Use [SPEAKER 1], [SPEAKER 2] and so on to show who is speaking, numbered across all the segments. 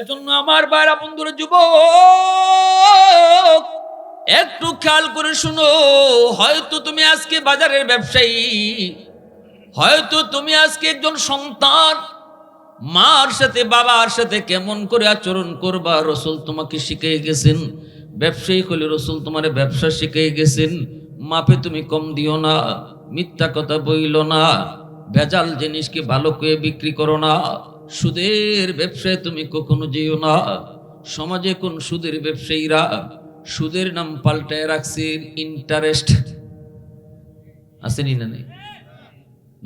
[SPEAKER 1] এজন্য আমার বাইরা বন্ধুরা যুব একটু খেয়াল করে শুনো। হয়তো তুমি আজকে বাজারের ব্যবসায়ী, হয়তো তুমি আজকে একজন সন্তান। মার সাথে, বাবার সাথে কেমন করে আচরণ করবা? রসুল তোমাকে শিখিয়ে গেছেন। ব্যবসায়ী হলে রসুল তোমার ব্যবসা শিখিয়ে গেছেন। মাপে তুমি কম দিও না, মিথ্যা কথা বইল না, ভেজাল জিনিসকে ভালো করে বিক্রি করো না। সুদের ব্যবসায় তুমি কখনো যেও না। সমাজে কোন সুদের ব্যবসায়ীরা সুদের নাম পাল্টায় রাখছে ইন্টারেস্ট আসেনি না নেই?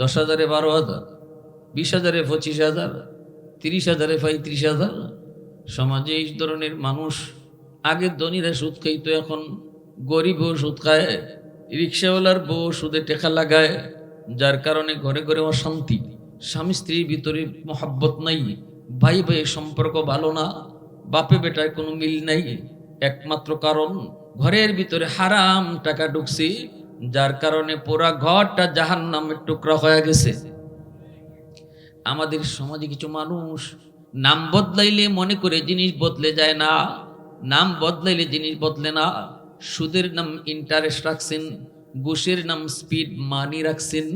[SPEAKER 1] দশ হাজারে বারো হাজার, বিশ হাজারে পঁচিশ হাজার, তিরিশ হাজারে পঁয়ত্রিশ হাজার। সমাজে এই ধরনের মানুষ আগে ধনীরা সুদ খাইতো, এখন গরিবও সুদ খায়, রিক্সাওয়ালার বউ সুদে টেকা লাগায়, যার কারণে ঘরে ঘরে অশান্তি। স্বামী স্ত্রীর ভিতরে মহাব্বত নাই, ভাই ভাই সম্পর্ক ভালো না, বাপে বেটায় কোনো মিল নাই, একমাত্র কারণ ঘরের ভিতরে হারাম টাকা ঢুকছি, যার কারণে পুরা ঘরটা জাহান নামের টুকরা হয়ে গেছে। আমাদের সমাজে কিছু মানুষ নাম বদলাইলে মনে করে জিনিস বদলে যায় না, নাম বদলাইলে জিনিস বদলে না, সুদের নাম ইন্টারেস্ট রাখছেন, ঘুষের নাম স্পিড মানি রাখছেন,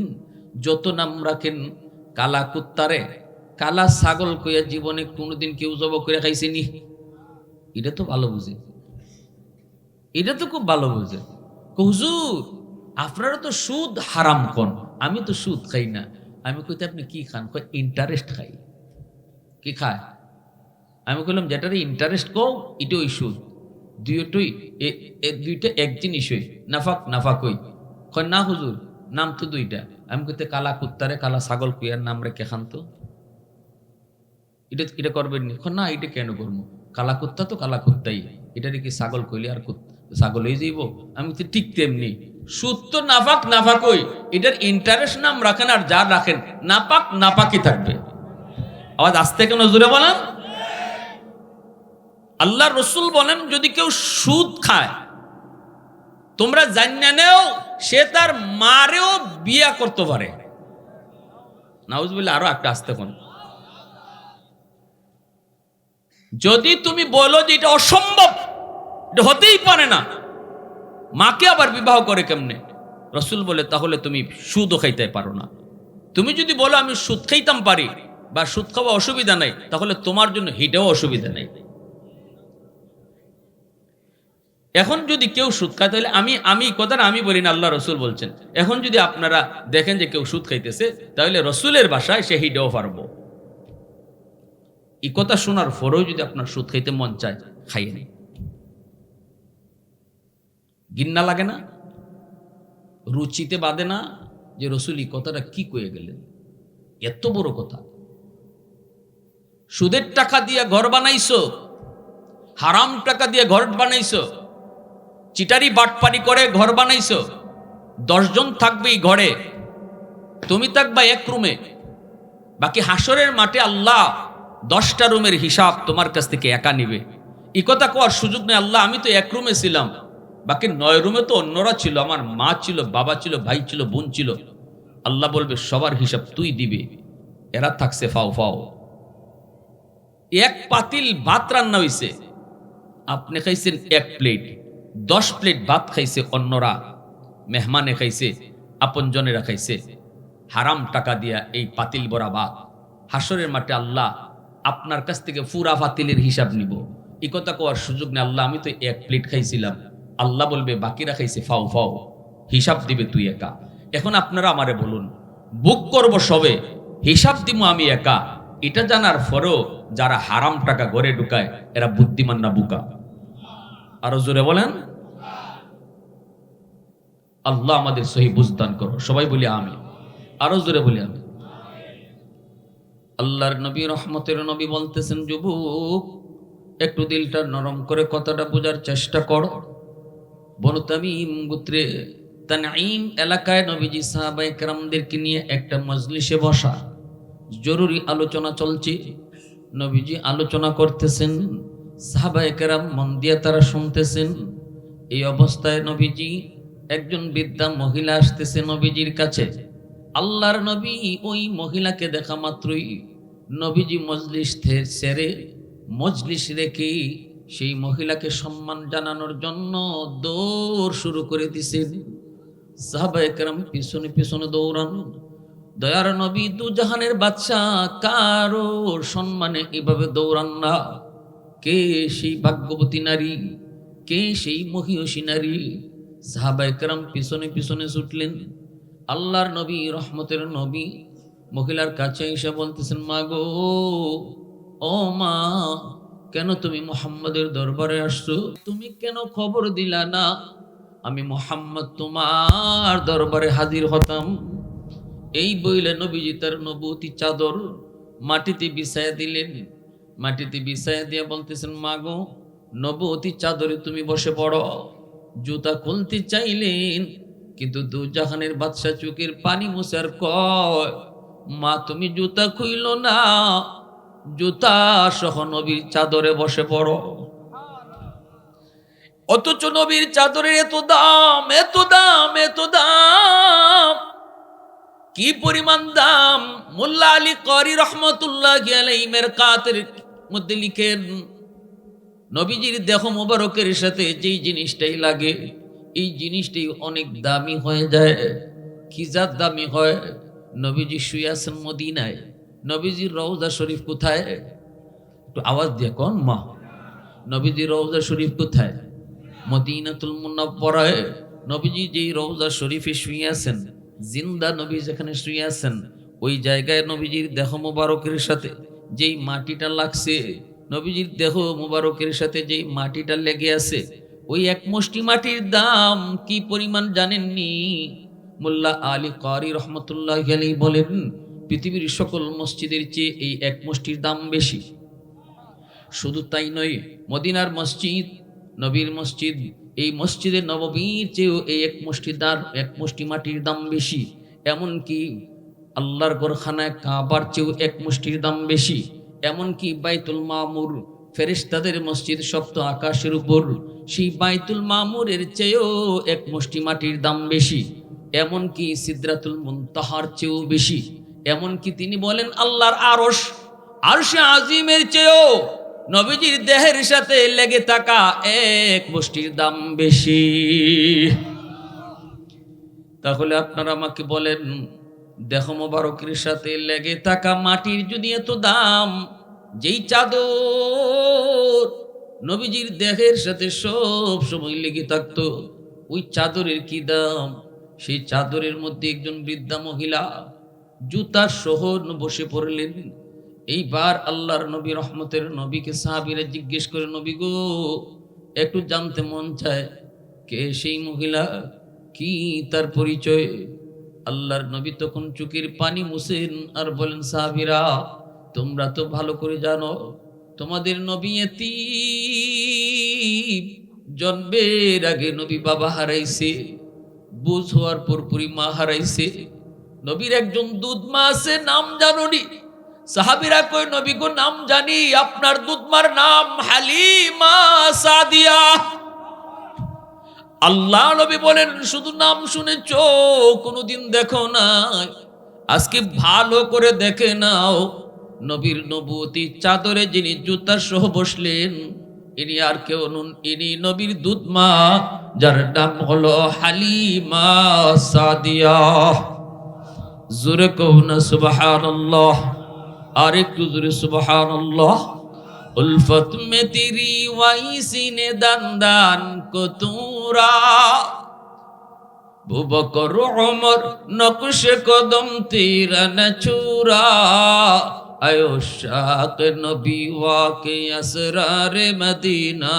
[SPEAKER 1] যত নাম রাখেন কালা কুত্তারে, কালা ছাগল কইয়া জীবনে কোনোদিন কেউ জব করে খাইছেনি? এটা তো ভালো বুঝে। এটা তো খুব ভালো বুঝে। হুজুর, আপনারা তো সুদ হারাম কন। আমি তো সুদ খাই না। আমি কইতে, আপনি কি খান? কয়, ইন্টারেস্ট খাই। কি খায়? আমি কইলাম, যেটার ইন্টারেস্ট কও এটা ওই সুদ। দুইটাই, এ- দুইটা এক জিনিসই নাফাক নাফাক ওই কয়, না হুজুর, নাম তো দুইটা। আমি কইতে, কালা কুত্তারে, কালা ছাগল কুইয়ার নাম রেখে খান তো। এটা এটা করবেন নি। না, এটা কেন করব? কালা কুত্তা তো কালা কুত্তাই। এটা কি ছাগল কইলে আর কুত- ছাগলই যাইব? আমি তো ঠিক তেমনি। সুদ তো নাফাক নাফাক ওই। এটার ইন্টারেস্ট নাম রাখেন আর যা রাখেন, নাপাক নাপাকই থাকবে। আওয়াজ আসতে কেন জোরে বলেন? আল্লাহ রসুল বলেন, যদি কেউ সুদ খায়, তোমরা জানিয়ে নেও সে তার মারেও বিয়া করতে পারে। নাউজবিল্লা আরও একটা আসতে কোন। যদি তুমি বলো যে এটা অসম্ভব, এটা হতেই পারে না। মাকে আবার বিবাহ করে কেমনে? রসুল বলে, তাহলে তুমি সুদও খাইতে পারো না। তুমি যদি বলো আমি সুদ খাইতাম পারি বা সুদ খাওয়া অসুবিধা নাই, তাহলে তোমার জন্য হিটেও অসুবিধা নেই। এখন যদি কেউ সুদ খায়, তাহলে আমি আমি কথাটা আমি বলি না, আল্লাহ রসুল বলছেন। এখন যদি আপনারা দেখেন যে কেউ সুদ খাইতেছে, তাহলে রসুলের বাসায় সে হিটাও পারব। এই কথা শোনার পরেও যদি আপনার সুদ খাইতে মন চায়, খাইয়ে নেই গিন্না লাগে না, রুচিতে বাদে না যে রসুল এই কথাটা কি কয়ে গেলেন। এত বড় কথা। সুদের টাকা দিয়ে ঘর বানাইছো, হারাম টাকা দিয়ে ঘর বানাইছো চিটারি বাটপারি করে ঘর বানাইছো? দশজন থাকবে ঘরে। তুমি থাকবা এক রুমে। বাকি হাসরের মাঠে আল্লাহ দশটা রুমের হিসাব তোমার কাছ থেকে একা নিবে। এই কথা কোয়ার সুযোগ নেই, আল্লাহ, আমি তো এক রুমে ছিলাম। বাকি নয় রুমে তো অন্যরা ছিল, আমার মা ছিল, বাবা ছিল, ভাই ছিল, বোন ছিল। আল্লাহ বলবে, সবার হিসাব তুই দিবে। এরা থাকছে ফাও ফাও। এক পাতিল ভাত রান্না হইছে। আপনি খাইছেন এক প্লেট। দশ প্লেট ভাত খাইছে অন্যরা, মেহমানে খাইছে, আপনজনেরা খাইছে। হারাম টাকা দিয়া এই পাতিল বরা ভাত। হাসরের মাঠে আল্লাহ আপনার কাছ থেকে ফুরা পাতিলের হিসাব নিব। এই কথা কোয়ার সুযোগ নেই, আল্লাহ, আমি তো এক প্লেট খাইছিলাম। আল্লাহ বলবে, বাকিরা খাইছে, ফাও ফাও। হিসাব দিবে তুই একা। এখন আপনারা আমারে বলুন, বুক করব সবে, হিসাব দিব আমি একা? এটা জানার পরেও যারা হারাম টাকা ঘরে ঢুকায়, এরা বুদ্ধিমান না বুকা। আরও জোরে বলেন। আল্লাহ আমাদের সহি বুঝদান করো। সবাই বলি আমি আরও জোরে বলি আমি আল্লাহর নবী, রহমতের নবী বলতেছেন, যুবক, একটু দিলটা নরম করে কথাটা বোঝার চেষ্টা করো। বনু তামিম গোত্রে তানাইম এলাকায় নবীজি সাহাবাই কেরামদেরকে নিয়ে একটা মজলিসে বসা। জরুরি আলোচনা চলছে। নবীজি আলোচনা করতেছেন। সাহাবাই কেরাম মন দিয়ে তারা শুনতেছেন, এই অবস্থায় নবীজি একজন বৃদ্ধা মহিলা আসতেছে নবীজির কাছে। আল্লাহর নবী ওই মহিলাকে দেখা মাত্রই নবীজি মজলিস সেরে মজলিস রেখে সেই মহিলাকে সম্মান জানানোর জন্য দৌড় শুরু করে দিছেন। সাহাবা একরাম পিছনে পিছনে দৌড়ান। দয়ার নবী দু জাহানের বাচ্চা কারও সম্মানে এভাবে দৌড়ান না। কে সেই ভাগ্যবতী নারী? কে সেই মহিষী নারী? সাহাবা একরাম পিছনে পিছনে ছুটলেন। আল্লাহর নবী, রহমতের নবী। মহিলার কাছে এসে বলতেছেন, মা গো, ও মা, কেন তুমি মোহাম্মদের দরবারে আসছো? তুমি কেন খবর দিলা না? আমি মোহাম্মদ তোমার দরবারে হাজির হতাম। এই বইলে নবীজি তার নবতী চাদর মাটিতে বিছায়া দিলেন। মাটিতে বিছায়া দিয়ে বলতেছেন মা গো নবতী চাদরে তুমি বসে পড়ো। জুতা খুলতে চাইলেন, কিন্তু দু জাহানের বাদশা চোখের পানি মুছার কয়, মা, তুমি জুতা খুইল না। জুতা সহ নবীর চাদরে বসে পড়ো। অথচ নবীর চাদরের এত দাম এত দাম এত দাম। কি পরিমাণ দাম? মোল্লা আলী করি রহমতুল্লাহ আলাইমের কাতের মধ্যে লিখেন, নবীজির দেহ মোবারকের সাথে যেই জিনিসটাই লাগে, এই জিনিসটাই অনেক দামি হয়ে যায়। কি যার দামি হয়? নবীজি শুয়ে আছেন মদিনায়। নবীজির রওজা শরীফ কোথায়? একটু আওয়াজ দিয়ে কোন, মা। নবীজির রওজা শরীফ কোথায়? মদিনাতুল মুন্নাব্বরায় নবীজি যেই রওজা শরীফে শুয়ে আছেন, জিন্দা নবী যেখানে শুয়ে আছেন, ওই জায়গায় নবীজির দেহ মোবারকের সাথে যেই মাটিটা লাগছে, নবীজির দেহ মোবারকের সাথে যেই মাটিটা লেগে আছে, ওই এক মুষ্টি মাটির দাম কি পরিমাণ জানেননি? মোল্লা আলী কারি রহমতুল্লাহ আলী বলেন, পৃথিবীর সকল মসজিদের চেয়ে এই এক মুষ্টির দাম বেশি। শুধু তাই নয়, মদিনার মসজিদ, নবীর মসজিদ, এই মসজিদের নববীর চেয়েও এই এক মুষ্টি দার এক মুষ্টি মাটির দাম বেশি। এমনকি আল্লাহর গোরখানায় কাবার চেয়েও এক মুষ্টির দাম বেশি। এমনকি বাইতুল মামুর ফেরেশতাদের মসজিদ সপ্ত আকাশের উপর, সেই বাইতুল মামুরের চেয়েও এক মুষ্টি মাটির দাম বেশি। এমনকি সিদ্রাতুল মুনতাহার চেয়েও বেশি। এমনকি তিনি বলেন, আল্লাহর আরশ, আরশে আজিমের চেয়েও নবীজির দেহের সাথে লেগে থাকা এক মুষ্টির দাম বেশি। তাহলে আপনারা আমাকে বলেন দেহ মোবারকের সাথে লেগে থাকা মাটির যদি এত দাম, যেই চাদর নবীজির দেহের সাথে সব সময় লেগে থাকতো, ওই চাদরের কি দাম? সেই চাদরের মধ্যে একজন বৃদ্ধা মহিলা জুতার সহ বসে পড়লেন। এইবার আল্লাহর নবী, রহমতের নবীকে সাহাবিরা জিজ্ঞেস করে, নবী গো, একটু জানতে মন চায়, কে সেই মহিলা? কি তার পরিচয়? আল্লাহর নবী তখন চুকির পানি মুছেন আর বলেন, সাহাবিরা, তোমরা তো ভালো করে জানো, তোমাদের নবী এতি জন্মের আগে নবী বাবা হারাইছে, বুঝ হওয়ার পরপুরি মা হারাইছে। নবীর একজন দুধ মা আছে, নাম জানোনি। সাহাবিরা কই নবী গো, নাম জানি, আপনার দুধমার নাম হালিমা সাদিয়া। আল্লাহ নবী বলেন, শুধু নাম শুনেছ, কোনোদিন দেখো না আজকে ভালো করে দেখে নাও, নবীর নবতী চাদরে যিনি জুতার সহ বসলেন, ইনি আর কেউ নুন, ইনি নবীর দুধমা, যার নাম হলো হালিমা সাদিয়া। জোরে কৌনা সুবহানাল্লাহ। আর একটু জোরে, সুবহানাল্লাহ। উলফত মে তেরি ওয়াইসি নে দান দান কতুরা বুবকর ওমর নকশ কদম তেরা ন ছুরা আয়ো শাক নবী ওয়াকে আসরার মদিনা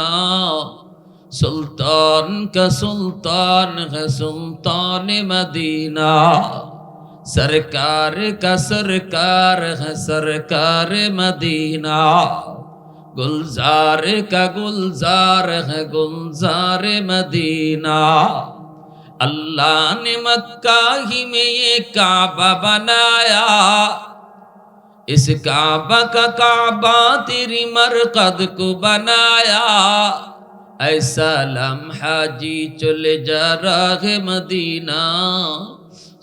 [SPEAKER 1] সুলতান का सुल्तान है सुल्तान मदीना सरकार का सरकार है सरकार मदीना गुलजार का गुलजार है गुलजार मदीना अल्लाह ने मक्का ही में ये काबा बनाया इस काबा का काबा तेरी मरकद को बनाया ऐसा लम्हा जी चले जा रहा है मदीना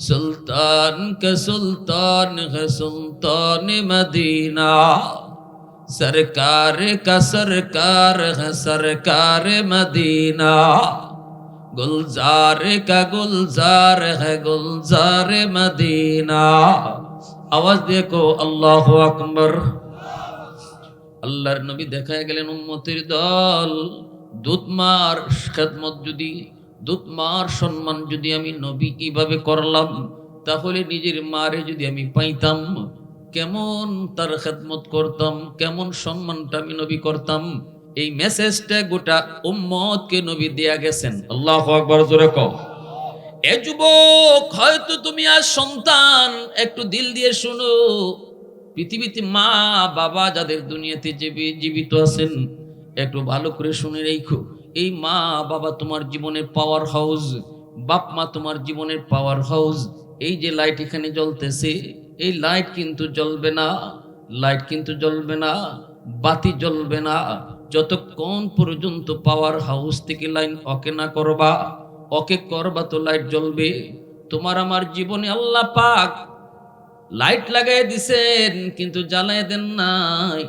[SPEAKER 1] सुल्तान का सुल्तान है सुल्तान मदीना सरकार का सरकार है सरकार मदीना गुलजार का गुलजार है गुलजार मदीना आवाज देखो अल्लाह अकबर আল্লাহর নবী দেখা গেলেন উম্মতের দল দুধমার খেদমত যদি দুধমার সম্মান যদি আমি নবী কিভাবে করলাম তাহলে নিজের মারে যদি আমি পাইতাম কেমন তার খেদমত করতাম, কেমন সম্মানটা আমি নবী করতাম, এই মেসেজটা গোটা উম্মতকে নবী দেয়া গেছেন। আল্লাহ আকবর, জোরে কও। এ যুবক, হয়তো তুমি আর সন্তান, একটু দিল দিয়ে শুনো। পৃথিবীতে মা, বাবা যাদের দুনিয়াতে জীবিত আছেন, একটু ভালো করে শুনে রেখো। এই মা, বাবা তোমার জীবনের পাওয়ার হাউস বাপ মা তোমার জীবনের পাওয়ার হাউস এই যে লাইট এখানে জ্বলতেছে এই লাইট কিন্তু জ্বলবে না, লাইট কিন্তু জ্বলবে না, বাতি জ্বলবে না। যতক্ষণ পর্যন্ত পাওয়ার হাউস থেকে লাইন অকে না করবা অকে করবা তো লাইট জ্বলবে। তোমার আমার জীবনে আল্লাহ পাক লাইট লাগাই দিছেন, কিন্তু জ্বালাই দেন নাই।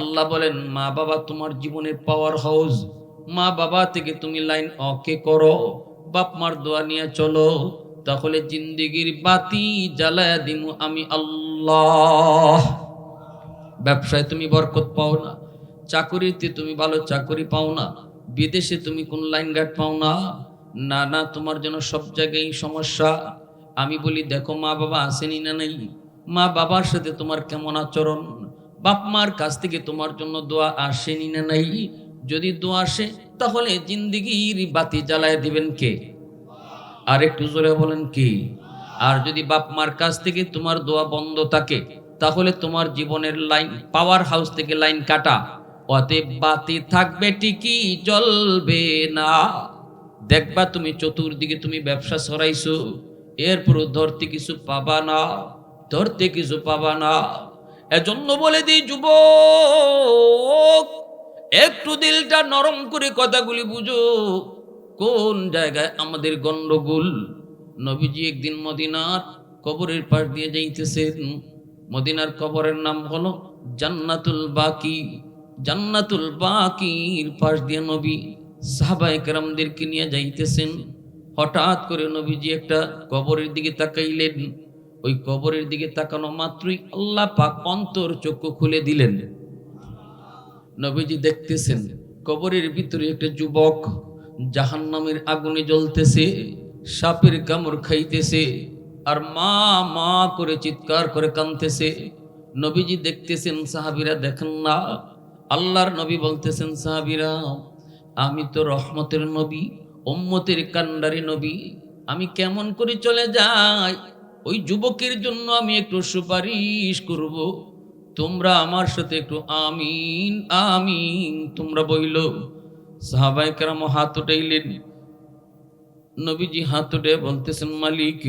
[SPEAKER 1] আল্লাহ বলেন, মা বাবা, তোমার জীবনের পাওয়ার হাউস মা বাবা থেকে তুমি লাইন অকে করো, বাপ মার দোয়া নিয়ে চলো। তাহলে জিন্দিগির বাতি জ্বালায় দিমু আমি আল্লাহ। ব্যবসায় তুমি বরকত পাও না, চাকুরিতে তুমি ভালো চাকুরি পাও না, বিদেশে তুমি কোন লাইন গার্ড পাও না। না না, তোমার জন্য সব জায়গায় সমস্যা। আমি বলি, দেখো মা বাবা আসেনি না নেই? মা বাবার সাথে তোমার কেমন আচরণ? বাপ মার কাছ থেকে তোমার জন্য দোয়া আসেনি না নাই? যদি দোয়া আসে, তাহলে জিন্দিগির বাতি জ্বালায় দিবেন কে? আর একটু জোরে বলেন, কি? আর যদি বাপ মার কাছ থেকে তোমার দোয়া বন্ধ থাকে, তাহলে তোমার জীবনের লাইন, পাওয়ার হাউস থেকে লাইন কাটা। অতএব বাতি থাকবে ঠিকই, জ্বলবে না। দেখবা তুমি চতুর্দিকে তুমি ব্যবসা সরাইছো, এরপর ধরতে কিছু পাবা না, ধরতে কিছু পাবা না। এজন্য বলে দিই, যুবক, একটু দিলটা নরম করে কথাগুলি বুঝো। কোন জায়গায় আমাদের গন্ডগোল? নবীজি একদিন মদিনার কবরের পাশ দিয়ে যাইতেছেন। মদিনার কবরের নাম হলো জান্নাতুল বাকি। জান্নাতুল বাকির পাশ দিয়ে নবী সাহাবাই কেরামদেরকে নিয়ে যাইতেছেন। হঠাৎ করে নবীজি একটা কবরের দিকে তাকাইলেন। ওই কবরের দিকে তাকানো মাত্রই আল্লাহ পাক অন্তর চক্ষু খুলে দিলেন। নবীজি দেখতেছেন কবরের ভিতরে একটা যুবক জাহান্নামের আগুনে জ্বলতেছে, সাপের কামড় খাইতেছে, আর মা মা করে চিৎকার করে কাঁদতেছে। নবীজি দেখতেছেন, সাহাবিরা দেখেন না। আল্লাহর নবী বলতেছেন, সাহাবিরা, আমি তো রহমতের নবী, উম্মতের কান্ডারি নবী, আমি কেমন করে চলে যাই? ওই যুবকের জন্য আমি একটু সুপারিশ করব। তোমরা আমার সাথে একটু আমিন আমিন, তোমরা বইল সাহাবাই কেরাম হাত উঠাইলেন। নবীজি হাত উঠে বলতেছেন, মালিক,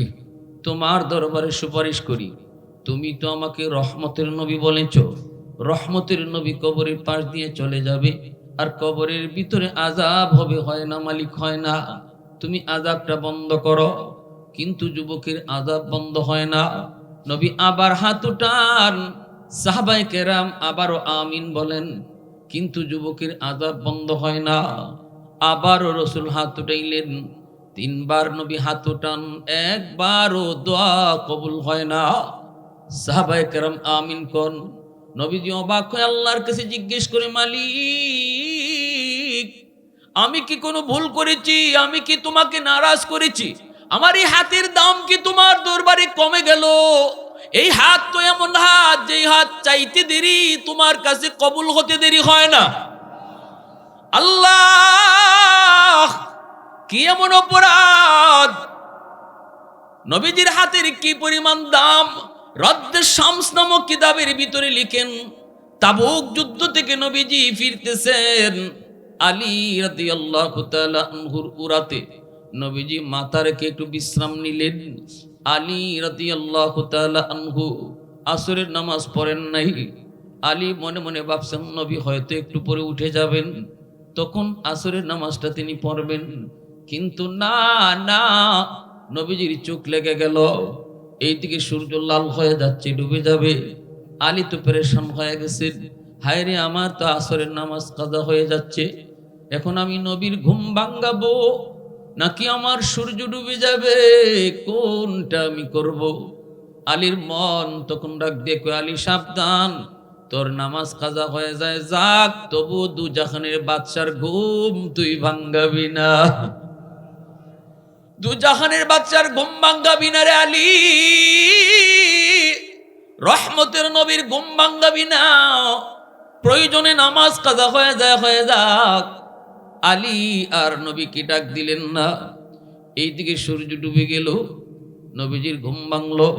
[SPEAKER 1] তোমার দরবারে সুপারিশ করি। তুমি তো আমাকে রহমতের নবী বলেছ। রহমতের নবী কবরের পাশ দিয়ে চলে যাবে। আর কবরের ভিতরে আজাব হবে, হয় না মালিক, হয় না। তুমি আজাবটা বন্ধ করো। কিন্তু যুবকের আজাব বন্ধ হয় না। নবী আবার হাত উঠান। সাহাবাই কেরাম আবারও আমিন বলেন কিন্তু যুবকের আজাব বন্ধ হয় না। আবারও রসুল হাত উঠাইলেন। তিনবার নবী হাত উঠান, একবারও দোয়া কবুল হয় না। সাহাবাই কেরাম আমিন কন, নবীজি অবাক হয়ে আল্লাহর কাছে জিজ্ঞেস করে, মালিক, আমি কি কোনো ভুল করেছি? আমি কি তোমাকে নারাজ করেছি? আমার এই হাতের দাম কি তোমার দরবারে কমে গেল? এই হাত তো এমন হাত, যেই হাত চাইতে দেরি, তোমার কাছে কবুল হতে দেরি হয় না। আল্লাহ, কি এমন অপরাধ? নবীজির হাতের কি পরিমাণ দাম? রদ্দের শামস নামক কিতাবের ভিতরে লিখেন, তাবুক যুদ্ধ থেকে নবীজি ফিরতেছেন আলী তাআলা আনহুর উরাতে। নবীজি মাথা রেখে একটু বিশ্রাম নিলেন। আলী রাদিয়াল্লাহু তাআলা আনহু আসরের নামাজ পড়েন নাই। আলী মনে মনে ভাবছেন, নবী হয়তো একটু পরে উঠে যাবেন। তখন আসরের নামাজটা তিনি পড়বেন। কিন্তু না না, নবীজির চোখ লেগে গেল। এইদিকে সূর্য লাল হয়ে যাচ্ছে, ডুবে যাবে। আলী তো পেরেশান হয়ে গেছেন হায় রে, আমার তো আসরের নামাজ কাজা হয়ে যাচ্ছে। এখন আমি নবীর ঘুম ভাঙ্গাবো। নাকি আমার সূর্য ডুবে যাবে? কোনটা আমি করব? আলীর মন তখন ডাক দিয়ে কয়, আলী সাবধান। তোর নামাজ কাজা হয়ে যায় যাক তবু দু জাহানের বাচ্চার ঘুম তুই ভাঙ্গাবি না। দু জাহানের বাচ্চার ঘুম ভাঙ্গাবি না রে আলী। রহমতের নবীর ঘুম ভাঙ্গাবি না। প্রয়োজনে নামাজ কাজা হয়ে যায় হয়ে যাক। আলী আর নবীকে ডাক দিলেন না। এইদিকে সূর্য ডুবে গেল, নবীজির ঘুম ভাঙলো।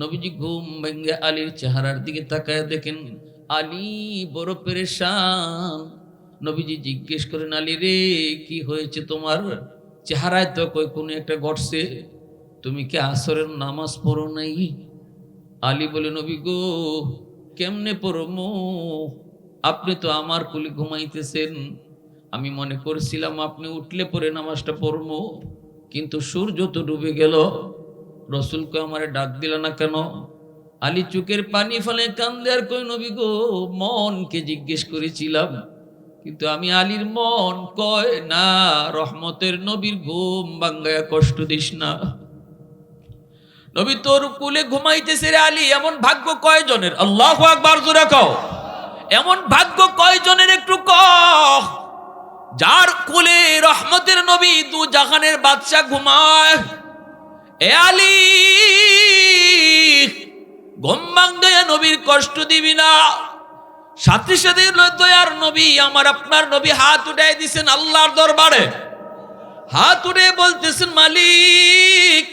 [SPEAKER 1] নবীজি ঘুম ভেঙে আলীর চেহারার দিকে তাকায় দেখেন, আলী বড় পেরেশান। নবীজি জিজ্ঞেস করেন, আলী রে, কি হয়েছে তোমার? চেহারায় তো কই কোনো একটা ঘটছে? তুমি কি আসরের নামাজ পড়ো নাই? আলী বলে, নবী গো, কেমনে পড়মো? আপনি তো আমার কুলি ঘুমাইতেছেন। আমি মনে করছিলাম, আপনি উঠলে পরে নামাজটা পড়ব। কিন্তু সূর্য তো ডুবে গেল। রসুলকে আমারে ডাক দিল না কেন? আলী চুকের পানি ফেলে কান্দে আর কই, নবী গো, মনকে জিজ্ঞেস করেছিলাম। কিন্তু আমি আলীর মন কয়, না, রহমতের নবীর ঘুম বাঙ্গায়া কষ্ট দিস না। নবী তোর কুলে ঘুমাইতেছে রে আলী, এমন ভাগ্য কয়জনের? আল্লাহ আকবার, জোরে কও। এমন ভাগ্য কয়জনের একটু কহ। যার কুলে রহমতের নবী দু জাহানের বাদশা ঘুমায়। এ আলী, ঘুম ভাঙ্গায়া নবীর কষ্ট দিবি না। সাথে সাথে দয়ার নবী আমার আপনার নবী হাত উঠাই দিছেন আল্লাহর দরবারে। হাত উঠে বলতেছেন, মালিক,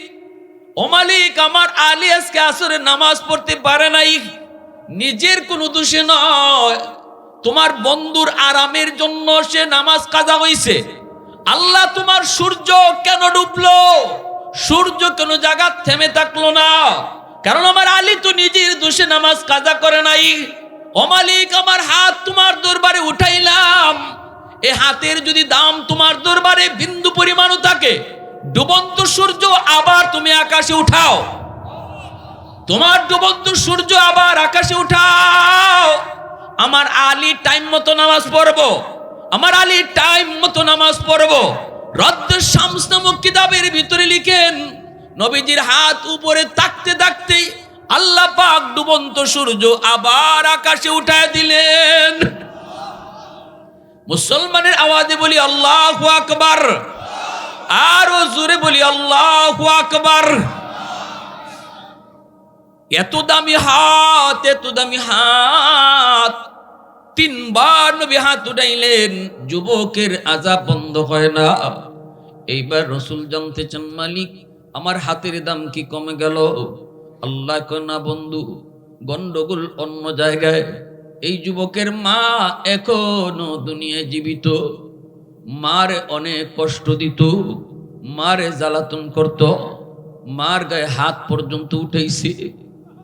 [SPEAKER 1] ও মালিক, আমার আলী আজকে আসরে নামাজ পড়তে পারে নাই। নিজের কোনো দোষে নয়। তোমার বন্ধুর আরামের জন্য সে নামাজ কাজা হইছে। আল্লাহ তোমার সূর্য কেন ডুবলো? সূর্য কেন জায়গা থেমে থাকল না। কারণ আমার আলী তো নিজের দোষে নামাজ কাজা করে নাই। ও মালিক, আমার হাত তোমার দরবারে উঠাইলাম। এ হাতের যদি দাম তোমার দরবারে বিন্দু পরিমাণও থাকে, ডুবন্ত সূর্য আবার তুমি আকাশে উঠাও। তোমার ডুবন্ত সূর্য আবার আকাশে উঠাও। আমার আলী টাইম মতো নামাজ পড়ব। আমার আলী টাইম মতো নামাজ পড়ব। রদ্দ শামস নামক কিতাবের ভিতরে লিখেন, নবীজির হাত উপরে তাকতে তাকতে আল্লাহ পাক ডুবন্ত সূর্য আবার আকাশে উঠায় দিলেন। মুসলমানের আওয়াজে বলি আল্লাহ আকবার। আরও জোরে বলি আল্লাহ আকবার। এত দামি হাত, এত দামি হাত। তিনবার নবী হাত উঠাইলেন, যুবকের আজাব বন্ধ হয় না। এইবার রসুল জানতে চান, মালিক, আমার হাতের দাম কি কমে গেল? আল্লাহ না বন্ধু, গন্ডগোল অন্য জায়গায়। এই যুবকের মা এখনও দুনিয়ায় জীবিত। মারে অনেক কষ্ট দিত, মারে জ্বালাতন করত, মার গায়ে হাত পর্যন্ত উঠেছে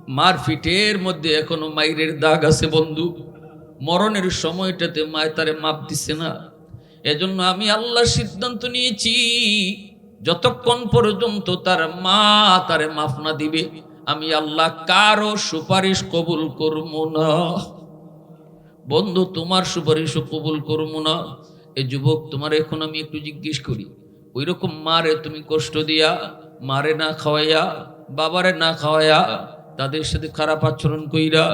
[SPEAKER 1] মার ফিটের মধ্যে এখনও মাইরের দাগ আছে, বন্ধু। মরণের সময়টাতে মায় তারে মাপ দিছে না। এজন্য আমি আল্লাহ সিদ্ধান্ত নিয়েছি, যতক্ষণ পর্যন্ত তার মা তারে মাফ না দিবে, আমি আল্লাহ কারও সুপারিশ কবুল করব না। বন্ধু, তোমার সুপারিশও কবুল করব না। এ যুবক, তোমার এখন আমি একটু জিজ্ঞেস করি ওই রকম মারে তুমি কষ্ট দিয়া, মারে না খাওয়াইয়া, বাবারে না খাওয়াইয়া, তাদের সাথে খারাপ আচরণ কইরা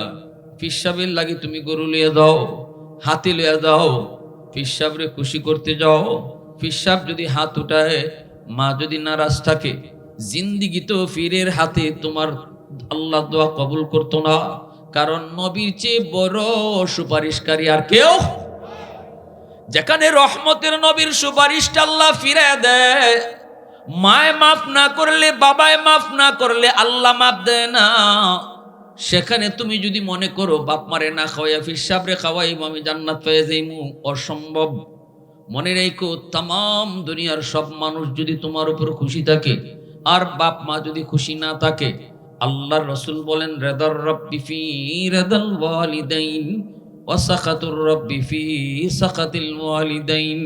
[SPEAKER 1] ফিসাবের লাগে তুমি গরু লিয়ে দাও হাতে লিয়ে দাও ফিসাবরে খুশি করতে যাও। ফিসাব যদি হাত উঠায়, মা যদি নারাজ থাকে জিন্দিগিতেও ফিরের হাতে তোমার আল্লাহ দোয়া কবুল করতো না, কারণ নবীর চেয়ে বড় সুপারিশকারী আর কেউ যেখানে রহমতের নবীর সুপারিশটা আল্লাহ ফিরে দেয়, মায় মাফ না করলে, বাবায় মাফ না করলে আল্লাহ মাফ দেয় না। সেখানে তুমি যদি মনে করো, বাপ মারে না খাওয়াইয়া ফিসাবরে খাওয়াইব, আমি জান্নাত পেয়ে যাইমু। অসম্ভব। মনে রেখো তাম দুনিয়ার সব মানুষ যদি তোমার উপর খুশি থাকে, আর বাপ মা যদি খুশি না থাকে আল্লাহর রসুল বলেন, রেদার রব্বি ফি রেদাল ওয়ালিদাইন ওয়াসাকাতুর রব্বি ফি সাকাতিল ওয়ালিদাইন।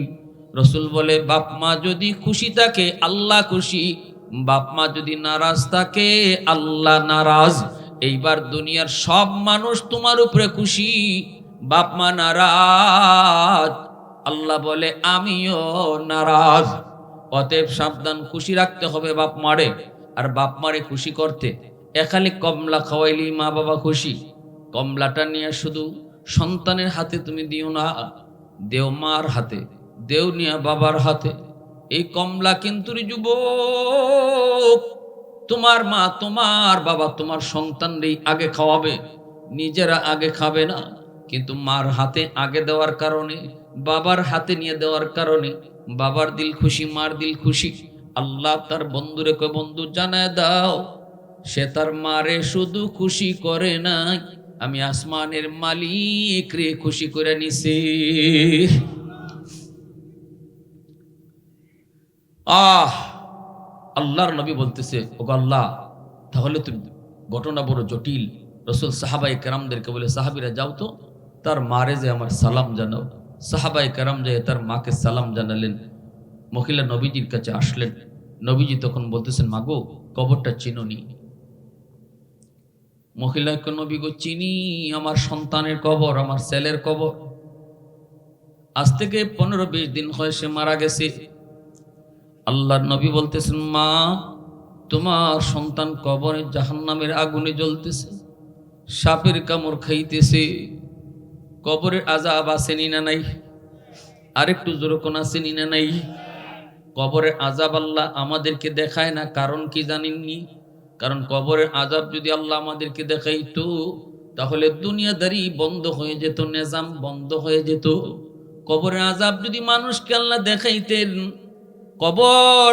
[SPEAKER 1] রসুল বলে, বাপ মা যদি খুশি থাকে, আল্লাহ খুশি। বাপ মা যদি নারাজ থাকে, আল্লাহ নারাজ। এইবার দুনিয়ার সব মানুষ তোমার উপরে খুশি। বাপ মা নারাজ। আল্লাহ বলে, আমিও নারাজ। অতএব সাবধান, খুশি রাখতে হবে বাপ মারে। আর বাপ মারে খুশি করতে। এখালি কমলা খাওয়াইলি মা বাবা খুশি। কমলাটা নিয়ে শুধু সন্তানের হাতে তুমি দিও না। দেও মার হাতে, দেও নিয়া বাবার হাতে। এই কমলা কিন্তু যুবক তোমার মা, তোমার বাবা, তোমার সন্তানরেই আগে খাওয়াবে। নিজেরা আগে খাবে না। কিন্তু মার হাতে আগে দেওয়ার কারণে, বাবার হাতে নিয়ে দেওয়ার কারণে, বাবার দিল খুশি, মার দিল খুশি। আল্লাহ তার বন্ধুরে কয়, বন্ধু, জানায় দাও, সে তার মারে শুধু খুশি করে নাই। আমি আসমানের মালিক রে, খুশি করে নিছি। আহ! আল্লাহর নবী বলতেছে ও আল্লাহ, তাহলে তুমি ঘটনা বড় জটিল। রসুল সাহাবাই কেরামদেরকে বলে, সাহাবিরা যাও তো, তার মারে যে আমার সালাম জানাও। সাহাবাই কেরাম যে তার মাকে সালাম জানালেন। মহিলা নবীজির কাছে আসলেন। নবীজি তখন বলতেছেন, মাগো, কবরটা চিনুনি। মহিলাকে নবী, গো, চিনি, আমার সন্তানের কবর, আমার ছেলের কবর। আজ থেকে পনেরো বিশ দিন হয় সে মারা গেছে। আল্লাহর নবী বলতেছেন, মা, তোমার সন্তান কবরে জাহান্নামের আগুনে জ্বলতেছে, সাপের কামড় খাইতেছে, কবরের আজাব আসেনি না নাই? আরেকটু জোরকন আসেনি না নাই? কবরের আজাব আল্লাহ আমাদেরকে দেখায় না, কারণ কি জানেননি? কারণ কবরের আজাব যদি আল্লাহ আমাদেরকে দেখাইতো, তাহলে দুনিয়াদারি বন্ধ হয়ে যেত, নেজাম বন্ধ হয়ে যেত। কবরের আজাব যদি মানুষকে আল্লাহ দেখাইতেন কবর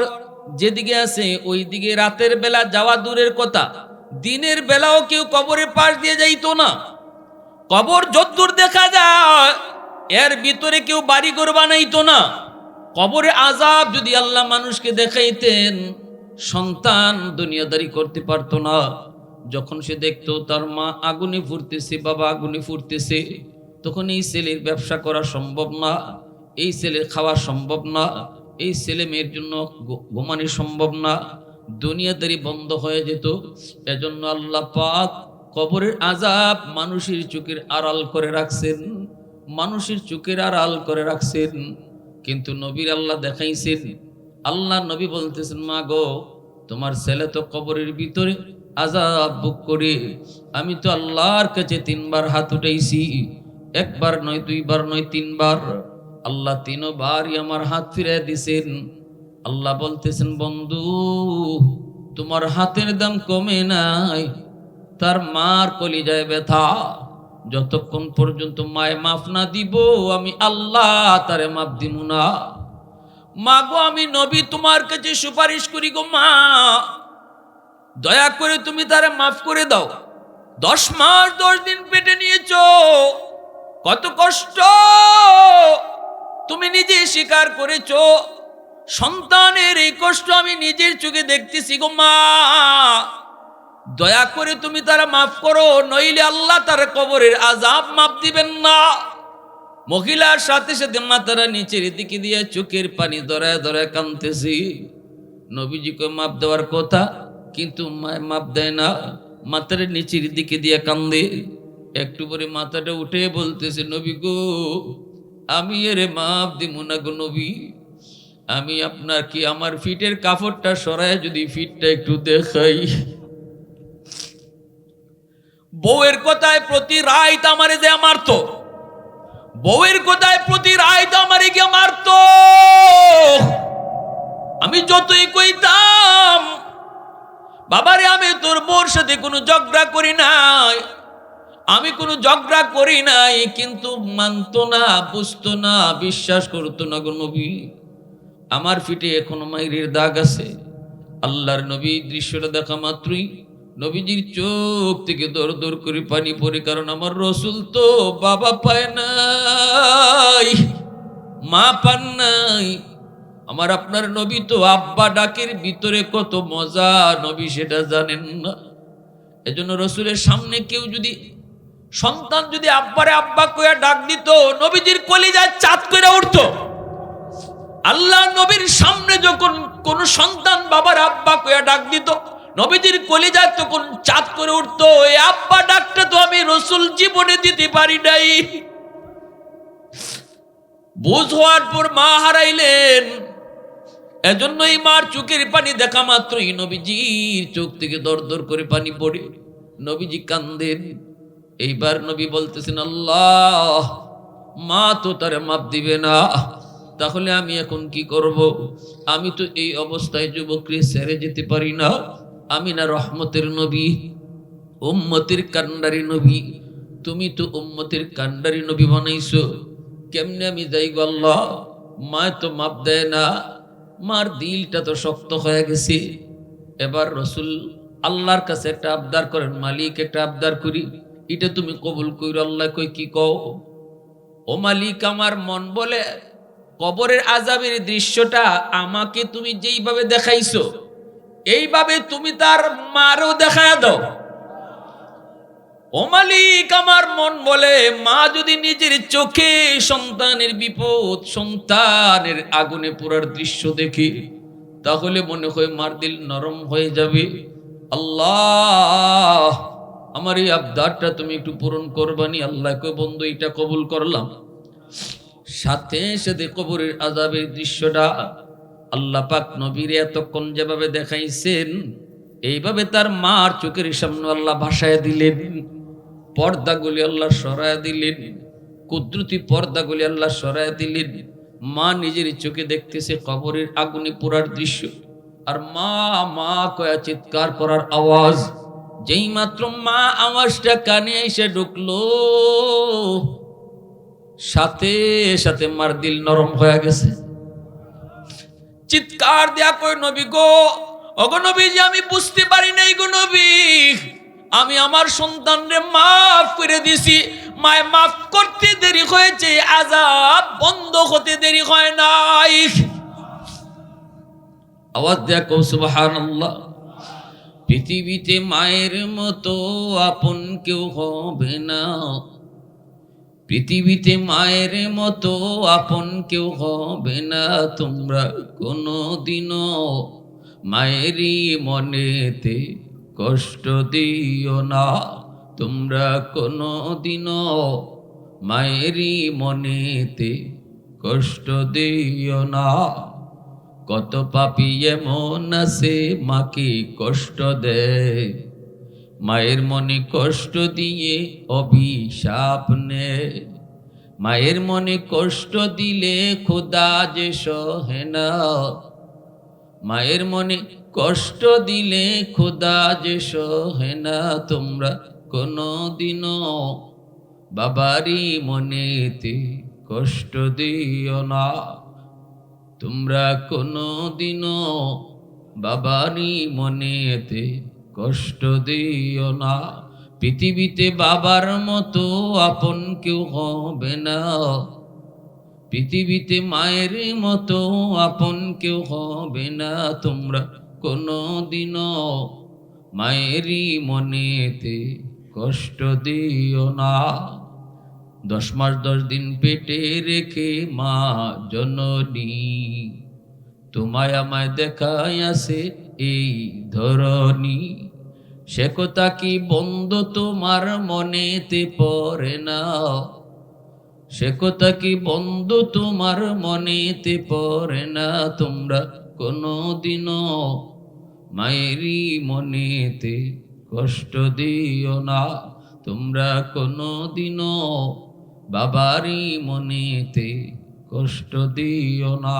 [SPEAKER 1] যেদিকে আছে ওই দিকে রাতের বেলা যাওয়া দূরের কথা। দিনের বেলাও কেউ কবরের পাশ দিয়ে যাইতো না। কবর যদ্দূর দেখা যায়, এর ভিতরে কেউ বাড়ি ঘর বানাইতো না। কবরে আজাব যদি আল্লাহ মানুষকে দেখাইতেন, সন্তান দুনিয়াদারি করতে পারতো না। যখন সে দেখতো তার মা আগুনে ফুরতেছে, বাবা আগুনে ফুরতেছে, তখন এই ছেলের ব্যবসা করা সম্ভব না, এই ছেলের খাওয়া সম্ভব না। এই ছেলে মেয়ের জন্য ঘুমানো সম্ভব না দুনিয়াদারি বন্ধ হয়ে যেত। এজন্য আল্লাহ পাক কবরের আজাব মানুষের চোখের আড়াল করে রাখছেন, মানুষের চোখের আড়াল করে রাখছেন। কিন্তু নবীর আল্লাহ দেখাইছেন, আল্লাহ নবী বলতেছেন, মা গো, তোমার ছেলে তো কবরের ভিতরে আজাব বুক করে। আমি তো আল্লাহর কাছে তিনবার হাত উঠাইছি, একবার নয়, দুইবার নয়, তিনবার। আল্লাহ তিনবারই আমার হাত ফিরে দিছেন। আল্লাহ বলতেছেন, বন্ধু, তোমার হাতের দাম কমে নাই, তার মার কলিজায় ব্যথা। যতক্ষণ পর্যন্ত মায়ে মাফ না দিব, আমি আল্লাহ তারে মাফ দিব না। মা গো আমি নবী, তোমার কাছে সুপারিশ করি গো মা। দয়া করে তুমি তারে মাফ করে দাও। দশ মাস, দশ দিন পেটে নিয়েছ। কত কষ্ট! তুমি নিজে স্বীকার করেছ। সন্তানের এই কষ্ট আমি নিজের চোখে দেখতেছি গো মা। দয়া করে তুমি তারা মাফ করো, নইলে আল্লাহ তার কবরের আজাব মাফ দিবেন না। মহিলার সাথে সাথে মাতারা নিচের দিকে দিয়ে চোখের পানি ধরায় ধরায় কানতেছি নবীজিকে মাপ দেওয়ার কথা? কিন্তু মায় মাপ দেয় না। মাথার নিচের দিকে দিয়ে কান্দে। একটু পরে মাথাটা উঠে বলতেছে, নবী গো আমি এরে মাপ দিব না গো নবী। আমি আপনার কি আমার ফিটের কাপড়টা সরায় যদি ফিটটা একটু দেখাই? বউয়ের কথায় প্রতি রায় আমারে যে মারতো। বউয়ের কথায় প্রতি রায় আমারে গিয়ে মারতো। আমি যতই কইতাম, বাবারে আমি তোর বউর সাথে কোনো ঝগড়া করি নাই। আমি কোনো ঝগড়া করি নাই, কিন্তু মানতো না, বুঝতো না, বিশ্বাস করতো না গো নবী। আমার ফিটে এখনও মাইরের দাগ আছে। আল্লাহর নবী দৃশ্যটা দেখা মাত্রই নবীজির চোখ থেকে দর দর করে পানি পড়ে, কারণ আমার রসুল তো বাবা পায় নাই, মা পান নাই। আমার আপনার নবী তো আব্বা ডাকের ভিতরে কত মজা, নবী সেটা জানেন না। এজন্য রসুলের সামনে কেউ যদি সন্তান যদি আব্বারে আব্বা কইয়া ডাক দিত, নবীজির কলিজায় চাঁদ করে উঠতো। আল্লাহ নবীর সামনে যখন কোন সন্তান বাবার আব্বা কইয়া ডাক দিত, নবীজির কলিজায় তখন চাঁদ করে উঠতো এই আব্বা, ডাকটা তো আমি রসুল জীবনে দিতে পারি নাই। বুঝ হওয়ার পর মা হারাইলেন। এজন্যই মার চোখের পানি দেখা মাত্রই নবীজির চোখ থেকে দর দর করে পানি পড়ে। নবীজি কান্দেন। এইবার নবী বলতেছেন, আল্লাহ, মা তো তারে মাপ দিবে না। তাহলে আমি এখন কি করব? আমি তো এই অবস্থায় যুবকরে সেরে যেতে পারি না। আমি না রহমতের নবী, উম্মতের কান্ডারি নবী। তুমি তো উম্মতের কান্ডারি নবী বানাইছো। কেমনে আমি যাই আল্লাহ? মা তো মাপ দেয় না। মার দিলটা তো শক্ত হয়ে গেছে। এবার রসুল আল্লাহর কাছে একটা আবদার করেন, মালিক একটা আবদার করি। এটা তুমি কবুল কইর, আল্লাহ কই, কি কও? ও মালিক, আমার মন বলে, কবরের আজাবের দৃশ্যটা আমাকে তুমি যেইভাবে দেখাইছো, এইভাবে তুমি তার মারও দেখায় দাও। ও মালিক, আমার মন বলে, মা যদি নিজের চোখে সন্তানের বিপদ, সন্তানের আগুনে পোড়ার দৃশ্য দেখে, তাহলে মনে হয় মার দিল নরম হয়ে যাবে। আল্লাহ আমার এই আবদারটা তুমি একটু পূরণ করবানি, আল্লাহকে বন্ধু, এটা কবুল করলাম। সাথে সাথে কবরের আজাবের দৃশ্যটা আল্লাহ পাক নবীর এতক্ষণ যেভাবে দেখাইছেন, এইভাবে তার মার চোখের সামনে আল্লাহ ভাসায় দিলেন, পর্দাগুলি আল্লাহ সরায় দিলেন, কুদরতি পর্দাগুলি আল্লাহ সরায় দিলেন। মা নিজের চোখে দেখতেছে কবরের আগুনে পোড়ার দৃশ্য। আর মা মা কয়া চিৎকার করার আওয়াজ। যেই মাত্র মা আওয়াজটা কানে এসে ঢুকলো, সাথে সাথে মার দিল নরম হয়ে গেছে। চিৎকার দেয়া কই নবী গো অগো নবী যে আমি বুঝতে পারি নাই গো নবী, আমি আমার সন্তানরে মাফ করে দিছি। মায় মাফ করতে দেরি হয়েছে আজাব বন্ধ হতে দেরি হয় নাই। আওয়াজ দেয়া কৌ সুবহানাল্লাহ। পৃথিবীতে মায়ের মতো আপন কেউ হবে না। পৃথিবীতে মায়ের মতো আপন কেউ হবে না। তোমরা কোনো দিনও মায়েরই মনেতে কষ্ট দিও না। তোমরা কোনো দিনও মায়েরই মনেতে কষ্ট দিও না। কত পাপি এমন আছে মাকে কষ্ট দেয়? মায়ের মনে কষ্ট দিয়ে অভিশাপ নেয়। মায়ের মনে কষ্ট দিলে খোদা যে সহে না। মায়ের মনে কষ্ট দিলে খোদা যে সহে না। তোমরা কোনো দিনও বাবারই মনেতে কষ্ট দিও না। তোমরা কোনো দিনও বাবারই মনেতে কষ্ট দিও না। পৃথিবীতে বাবার মতো আপন কেউ হবে না। পৃথিবীতে মায়ের মতো আপন কেউ হবে না। তোমরা কোনো দিনও মায়েরই মনেতে কষ্ট দিও না। দশ মাস দশ দিন পেটে রেখে মা জননী, তোমায় আমায় দেখায় আছে এই ধরনী সে কথা কি বন্ধ তোমার মনেতে পড়ে না? সে কথা কি বন্ধ তোমার মনেতে পড়ে না তোমরা কোনো দিনও মায়েরই মনেতে কষ্ট দিও না তোমরা কোনো দিনও বাবারই মনেতে কষ্ট দিও না।